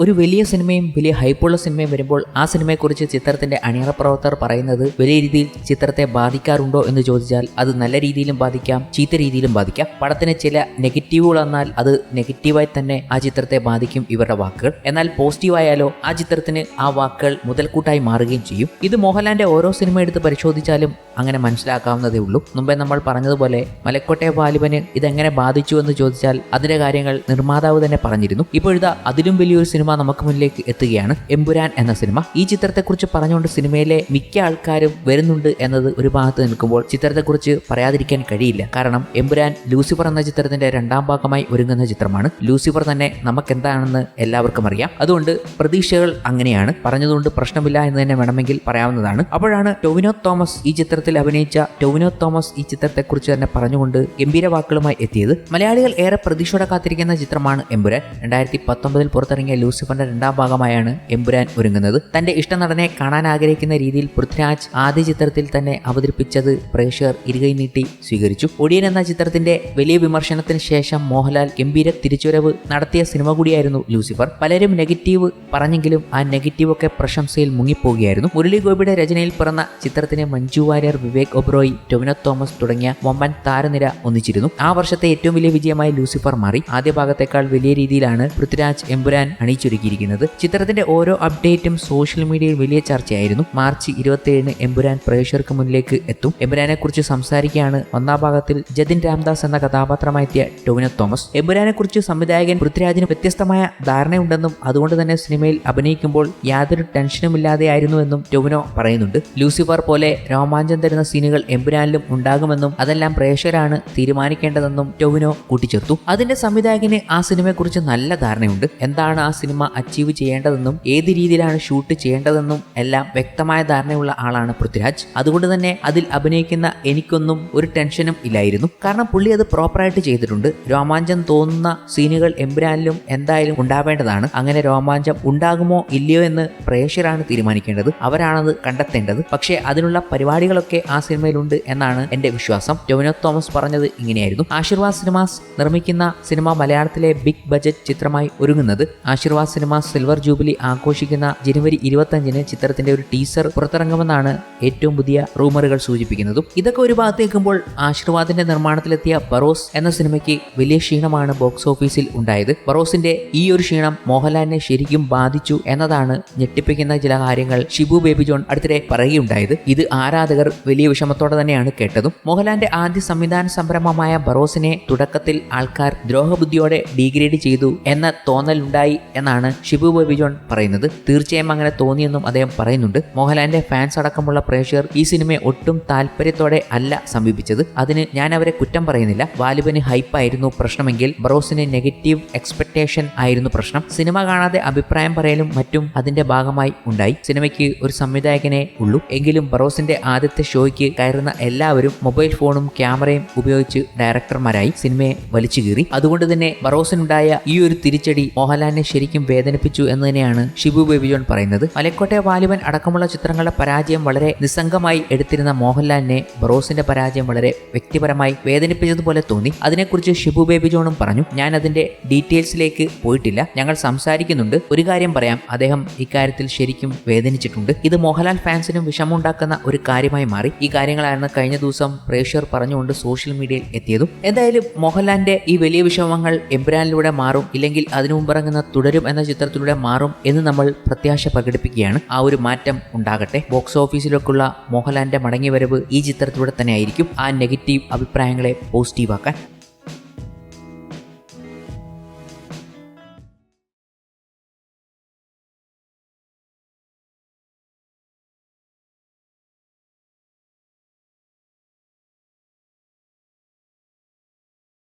ഒരു വലിയ സിനിമയും വലിയ ഹൈപ്പുള്ള സിനിമയും വരുമ്പോൾ ആ സിനിമയെക്കുറിച്ച് ചിത്രത്തിന്റെ അണിയറ പ്രവർത്തകർ പറയുന്നത് വലിയ രീതിയിൽ ചിത്രത്തെ ബാധിക്കാറുണ്ടോ എന്ന് ചോദിച്ചാൽ അത് നല്ല രീതിയിലും ബാധിക്കാം ചീത്ത രീതിയിലും ബാധിക്കാം. പടത്തിന് ചില നെഗറ്റീവുകൾ വന്നാൽ അത് നെഗറ്റീവായി തന്നെ ആ ചിത്രത്തെ ബാധിക്കും ഇവരുടെ വാക്കുകൾ. എന്നാൽ പോസിറ്റീവായാലോ ആ ചിത്രത്തിന് ആ വാക്കുകൾ മുതൽക്കൂട്ടായി മാറുകയും ചെയ്യും. ഇത് മോഹൻലാലിന്റെ ഓരോ സിനിമ എടുത്ത് പരിശോധിച്ചാലും അങ്ങനെ മനസ്സിലാക്കാവുന്നതേ ഉള്ളൂ. മുമ്പേ നമ്മൾ പറഞ്ഞതുപോലെ മലക്കോട്ടെ വാലിബന് ഇതെങ്ങനെ ബാധിച്ചു എന്ന് ചോദിച്ചാൽ അതിന്റെ കാര്യങ്ങൾ നിർമ്മാതാവ് തന്നെ പറഞ്ഞിരുന്നു. ഇപ്പോഴിതാ അതിലും വലിയൊരു സിനിമ നമുക്ക് മുന്നിലേക്ക് എത്തുകയാണ്. എമ്പുരാൻ എന്ന സിനിമ. ഈ ചിത്രത്തെക്കുറിച്ച് പറഞ്ഞുകൊണ്ട് സിനിമയിലെ മിക്ക ആൾക്കാരും വരുന്നുണ്ട് എന്നത് ഒരു ഭാഗത്ത് നിൽക്കുമ്പോൾ ചിത്രത്തെക്കുറിച്ച് പറയാതിരിക്കാൻ കഴിയില്ല. കാരണം എമ്പുരാൻ ലൂസിഫർ എന്ന ചിത്രത്തിന്റെ രണ്ടാം ഭാഗമായി ഒരുങ്ങുന്ന ചിത്രമാണ്. ലൂസിഫർ തന്നെ നമുക്കെന്താണെന്ന് എല്ലാവർക്കും അറിയാം. അതുകൊണ്ട് പ്രതീക്ഷകൾ അങ്ങനെയാണ്. പറഞ്ഞതുകൊണ്ട് പ്രശ്നമില്ല എന്ന് തന്നെ വേണമെങ്കിൽ പറയാവുന്നതാണ്. അപ്പോഴാണ് ടൊവിനോ തോമസ് ഈ ചിത്രത്തിൽ അഭിനയിച്ച ടൊവിനോ തോമസ് ഈ ചിത്രത്തെക്കുറിച്ച് തന്നെ പറഞ്ഞുകൊണ്ട് ഗംഭീര വാക്കുകളുമായി എത്തിയത്. മലയാളികൾ ഏറെ പ്രതീക്ഷയോടെ കാത്തിരിക്കുന്ന ചിത്രമാണ് എമ്പുരാൻ. രണ്ടായിരത്തി പത്തൊമ്പതിൽ പുറത്തിറങ്ങിയ ലൂസിഫറിന്റെ രണ്ടാം ഭാഗമായാണ് എമ്പുരാൻ ഒരുങ്ങുന്നത്. തന്റെ ഇഷ്ടനടനെ കാണാൻ ആഗ്രഹിക്കുന്ന രീതിയിൽ പൃഥ്വിരാജ് ആദ്യ ചിത്രത്തിൽ തന്നെ അവതരിപ്പിച്ചത് പ്രേക്ഷകർ ഇരുകൈ നീട്ടി സ്വീകരിച്ചു. ഒടിയൻ എന്ന ചിത്രത്തിന്റെ വലിയ വിമർശനത്തിന് ശേഷം മോഹൻലാൽ ഗംഭീര തിരിച്ചുവരവ് നടത്തിയ സിനിമ കൂടിയായിരുന്നു ലൂസിഫർ. പലരും നെഗറ്റീവ് പറഞ്ഞെങ്കിലും ആ നെഗറ്റീവ് ഒക്കെ പ്രശംസയിൽ മുങ്ങിപ്പോവുകയായിരുന്നു. മുരളി ഗോപിയുടെ രചനയിൽ പിറന്ന ചിത്രത്തിന് മഞ്ജു വാര്യർ വിവേക് ഒബ്രോയ് ടൊവിനോ തോമസ് തുടങ്ങിയ വമ്പൻ താരനിര ഒന്നിച്ചിരുന്നു. ആ വർഷത്തെ ഏറ്റവും വലിയ വിജയമായി ലൂസിഫർ മാറി. ആദ്യ ഭാഗത്തേക്കാൾ വലിയ രീതിയിലാണ് പൃഥ്വിരാജ് എമ്പുരാൻ അണിയിച്ചൊരുക്കിയിരിക്കുന്നത് ചിത്രത്തിന്റെ ഓരോ അപ്ഡേറ്റും സോഷ്യൽ മീഡിയയിൽ വലിയ ചർച്ചയായിരുന്നു. മാർച്ച് ഇരുപത്തിയേഴിന് എമ്പുരാൻ പ്രേക്ഷകർക്ക് മുന്നിലേക്ക് എത്തും. എമ്പുരാനെ കുറിച്ച് സംസാരിക്കുകയാണ് ഒന്നാം ഭാഗത്തിൽ ജതിൻ രാംദാസ് എന്ന കഥാപാത്രമായെത്തിയ ടൊവിനോ തോമസ്. എമ്പുരാനെ കുറിച്ച് സംവിധായകൻ പൃഥ്വിരാജിന് വ്യത്യസ്തമായ ധാരണയുണ്ടെന്നും അതുകൊണ്ട് തന്നെ സിനിമയിൽ അഭിനയിക്കുമ്പോൾ യാതൊരു ടെൻഷനുമില്ലാതെയായിരുന്നുവെന്നും ടൊവിനോ പറയുന്നുണ്ട്. ലൂസിഫർ പോലെ രോമാഞ്ചം തരുന്ന സീനുകൾ എമ്പുരാനിലും ഉണ്ടാകുമെന്നും അതെല്ലാം പ്രേക്ഷകരാണ് തീരുമാനിക്കേണ്ടതെന്നും ടൊവിനോ കൂട്ടിച്ചേർത്തു. അതിന്റെ സംവിധായകന് ആ സിനിമയെക്കുറിച്ച് നല്ല ധാരണയുണ്ട്. എന്താണ് ആ സിനിമ അച്ചീവ് ചെയ്യേണ്ടതെന്നും ഏത് രീതിയിലാണ് ഷൂട്ട് ചെയ്യേണ്ടതെന്നും എല്ലാം വ്യക്തമായ ധാരണയുള്ള ആളാണ് പൃഥ്വിരാജ്. അതുകൊണ്ട് തന്നെ അതിൽ അഭിനയിക്കുന്ന എനിക്കൊന്നും ഒരു ടെൻഷനും ഇല്ലായിരുന്നു. കാരണം പുള്ളി അത് പ്രോപ്പറായിട്ട് ചെയ്തിട്ടുണ്ട്. രോമാഞ്ചം തോന്നുന്ന സീനുകൾ എമ്പുരാനിലും എന്തായാലും ഉണ്ടാവേണ്ടതാണ്. അങ്ങനെ രോമാഞ്ചം ഉണ്ടാകുമോ ഇല്ലയോ എന്ന് പ്രേക്ഷകരാണ് തീരുമാനിക്കേണ്ടത്. അവരാണത് കണ്ടെത്തേണ്ടത്. പക്ഷേ അതിനുള്ള പരിപാടികളൊക്കെ ആ സിനിമയിലുണ്ട് എന്നാണ് എന്റെ വിശ്വാസം. ടൊവിനോ തോമസ് പറഞ്ഞത് ഇങ്ങനെയായിരുന്നു. ആശീർവാദ് സിനിമാസ് നിർമ്മിക്കുന്ന സിനിമ മലയാളത്തിലെ ബിഗ് ബജറ്റ് ചിത്രമായി ഒരുങ്ങുന്നത് ആശീർവാദ് സിനിമാസ് സിൽവർ ജൂബിലി ആഘോഷിക്കുന്ന ജനുവരി ഇരുപത്തഞ്ചിന് ചിത്രത്തിന്റെ ഒരു ടീസർ പുറത്തിറങ്ങുമെന്നാണ് ഏറ്റവും പുതിയ റൂമറുകൾ സൂചിപ്പിക്കുന്നതും. ഇതൊക്കെ ഒരു ഭാഗത്ത് നിൽക്കുമ്പോൾ ആശീർവാദിന്റെ നിർമ്മാണത്തിലെത്തിയ ബറോസ് എന്ന സിനിമയ്ക്ക് വലിയ ക്ഷീണമാണ് ബോക്സ് ഓഫീസിൽ ഉണ്ടായത്. ബറോസിന്റെ ഈ ഒരു ക്ഷീണം മോഹൻലാലിനെ ശരിക്കും ബാധിച്ചു എന്നതാണ് ഞെട്ടിപ്പിക്കുന്ന ചില കാര്യങ്ങൾ ഷിബു ബേബി ജോൺ അടുത്തിടെ പറയുകയുണ്ടായത്. ഇത് ആരാധകർ വലിയ വിഷമത്തോടെ തന്നെയാണ് കേട്ടതും. മോഹൻലാലിന്റെ ആദ്യ സംവിധാന സംരംഭമായ ബറോസിനെ തുടക്കത്തിൽ ആൾക്കാർ ദ്രോഹബുദ്ധിയോടെ ഡീഗ്രേഡ് ചെയ്തു എന്ന തോന്നലുണ്ടായി എന്നാണ് ഷിബു ബോബി ജോൺ പറയുന്നത്. തീർച്ചയായും അങ്ങനെ തോന്നിയെന്നും അദ്ദേഹം പറയുന്നുണ്ട്. മോഹൻലാലിന്റെ ഫാൻസ് അടക്കമുള്ള പ്രേക്ഷകർ ഈ സിനിമയെ ഒട്ടും താല്പര്യത്തോടെ അല്ല സമീപിച്ചത്. അതിന് ഞാൻ അവരെ കുറ്റം പറയുന്നില്ല. വാലിബന് ഹൈപ്പായിരുന്നു പ്രശ്നമെങ്കിൽ ബ്രോസിന് നെഗറ്റീവ് എക്സ്പെക്ടേഷൻ ആയിരുന്നു പ്രശ്നം. സിനിമ കാണാതെ അഭിപ്രായം പറയലും മറ്റും അതിന്റെ ഭാഗമായി ഉണ്ടായി. സിനിമയ്ക്ക് ഒരു സംവിധായകനെ ഉള്ളൂ. എങ്കിലും ബറോസിന്റെ ആദ്യത്തെ ഷോയ്ക്ക് കയറുന്ന എല്ലാവരും മൊബൈൽ ഫോണും ക്യാമറയും ഉപയോഗിച്ച് ഡയറക്ടർമാരായി സിനിമയെ വലിച്ചു കീറി. അതുകൊണ്ട് തന്നെ ബറോസിനുണ്ടായ ഈ ഒരു തിരിച്ചടി മോഹൻലാലിനെ ശരിക്കും വേദനിപ്പിച്ചു എന്ന് തന്നെയാണ് ഷിബു ബേബിജോൺ പറയുന്നത്. മലക്കോട്ടെ വാലിബൻ അടക്കമുള്ള ചിത്രങ്ങളുടെ പരാജയം വളരെ നിസ്സംഗമായി എടുത്തിരുന്ന മോഹൻലാലിനെ ബറോസിന്റെ പരാജയം വളരെ വ്യക്തിപരമായി വേദനിപ്പിച്ചതുപോലെ തോന്നി. അതിനെക്കുറിച്ച് ഷിബു ബേബിജോണും പറഞ്ഞു ഞാൻ അതിന്റെ ഡീറ്റെയിൽസിലേക്ക് പോയിട്ടില്ല. ഞങ്ങൾ സംസാരിക്കുന്നുണ്ട്. ഒരു കാര്യം പറയാം. അദ്ദേഹം ഇക്കാര്യത്തിൽ ശരിക്കും വേദനിച്ചിട്ടുണ്ട്. ഇത് മോഹൻലാൽ ഫാൻസിനും വിഷമമുണ്ടാക്കുന്ന ഒരു കാര്യമായി മാറി. ഈ കാര്യങ്ങളായിരുന്നു കഴിഞ്ഞ ദിവസം പ്രേക്ഷകർ പറഞ്ഞുകൊണ്ട് സോഷ്യൽ മീഡിയയിൽ എത്തിയതും. എന്തായാലും മോഹൻലാലിന്റെ ഈ വലിയ വിഷമങ്ങൾ എംബ്രാനിലൂടെ മാറും. ഇല്ലെങ്കിൽ അതിനു മുമ്പിറങ്ങുന്ന തുടരും എന്ന ചിത്രത്തിലൂടെ മാറും എന്ന് നമ്മൾ പ്രത്യാശ പ്രകടിപ്പിക്കുകയാണ്. ആ ഒരു മാറ്റം ഉണ്ടാകട്ടെ. ബോക്സ് ഓഫീസിലേക്കുള്ള മോഹൻലാലിന്റെ മടങ്ങിവരവ് ഈ ചിത്രത്തിലൂടെ തന്നെ ആയിരിക്കും ആ നെഗറ്റീവ് അഭിപ്രായങ്ങളെ പോസിറ്റീവാക്കാൻ